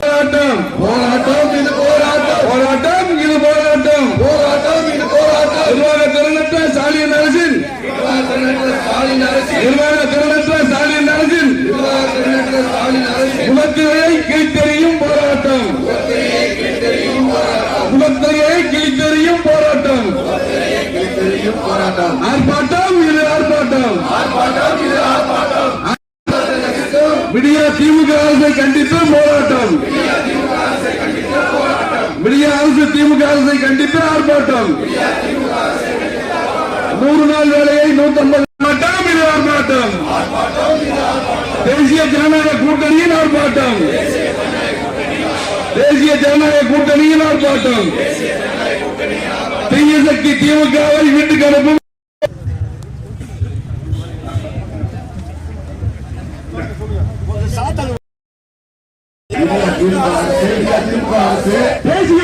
போராட்டம். போராட்டம் இது போராட்டம். போராட்டம் இது போராட்டம். போராட்டம் இது போராட்டம். நிர்வாக திறனற்ற ஸ்டாலின் அரசின் நிர்வாக திறனற்ற ஸ்டாலின் அரசின் முகத்திரையை கிழித்தெறியும் போராட்டம். முகத்திரையை கிழித்தெறியும் போராட்டம். ஆர்ப்பாட்டம் இது ஆர்ப்பாட்டம். ஆர்ப்பாட்டம் திமுக அரசை கண்டித்து போராட்டம் விடிய அரசு திமுக அரசை கண்டித்து ஆர்ப்பாட்டம் நூறு நாள் வேலையை நூத்தி ஐம்பது ஆர்ப்பாட்டம் இது ஆர்ப்பாட்டம் தேசிய ஜனநாயக கூட்டணியின் ஆர்ப்பாட்டம் தேசிய ஜனநாயக கூட்டணியின் ஆர்ப்பாட்டம் தீய சக்தி திமுகவை வீட்டுக்கு அனுப்பும் தேசிய பேசிய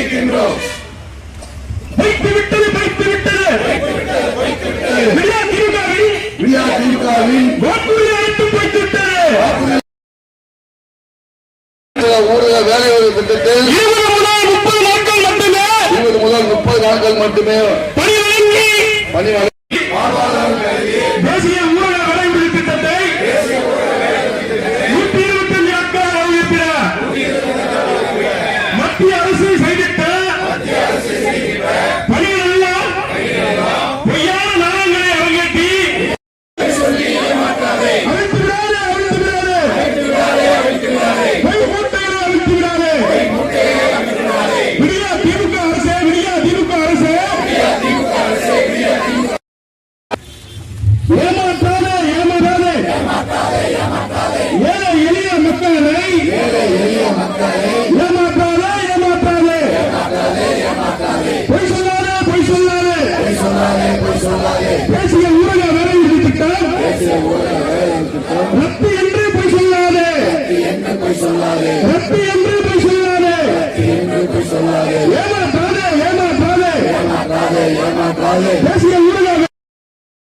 கண்டிக்கின்றோம் வைத்து விட்டது வைத்து விட்டது விழா திமுகவில் விடியா திமுகவின் வாக்குறுதி அளித்து வைத்து விட்டது ஊரக வேலை திட்டத்தில் ரத்து என்று பொய் சொல்லாதே. ஏமாற்றாதே ஏமாற்றாதே. பேசிய ஊரக